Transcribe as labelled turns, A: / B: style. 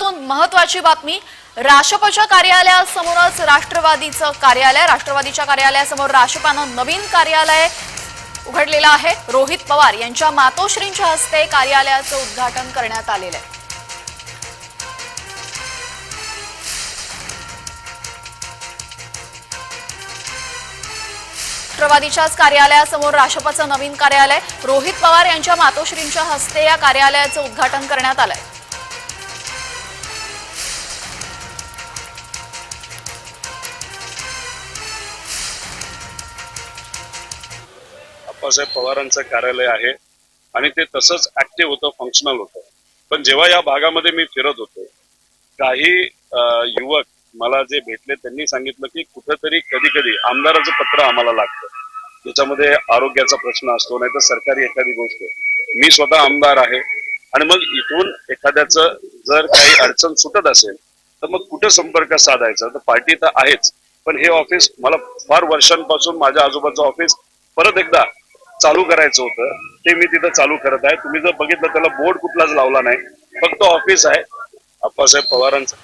A: विदर्भातून महत्वाची बातमी. राष्ट्रपच्या कार्यालयासमोरच राष्ट्रवादीचं कार्यालय राष्ट्रवादीच्या कार्यालयासमोर राष्ट्रपानं नवीन कार्यालय उघडलेलं आहे. रोहित पवार यांच्या मातोश्रींच्या हस्ते कार्यालयाचं उद्घाटन करण्यात आलेलं आहे. राष्ट्रवादीच्याच कार्यालयासमोर राष्ट्रपाचं नवीन कार्यालय. रोहित पवार यांच्या मातोश्रींच्या हस्ते या कार्यालयाचं उद्घाटन करण्यात आलंय.
B: अप्पासाहेब पवारांचं कार्यालय आहे आणि ते तसंच ऍक्टिव्ह होतं फंक्शनल होतं. पण जेव्हा या भागामध्ये मी फिरत होतो काही युवक मला जे भेटले त्यांनी सांगितलं की कुठेतरी कधी कधी आमदाराचं पत्र आम्हाला लागतं. त्याच्यामध्ये आरोग्याचा प्रश्न असतो नाही तर सरकारी एखादी गोष्ट. मी स्वतः आमदार आहे आणि मग इथून एखाद्याचं जर काही अडचण सुटत असेल तर मग कुठे संपर्क साधायचा? तर पार्टी तर आहेच. पण हे ऑफिस मला फार वर्षांपासून माझ्या आजोबाचं ऑफिस परत एकदा चालू करायचं होतं ते मी तिथं चालू करत आहे. तुम्ही जर बघितलं त्याला बोर्ड कुठलाच लावला नाही. फक्त ऑफिस आहे. अप्पासाहेब पवारांचं.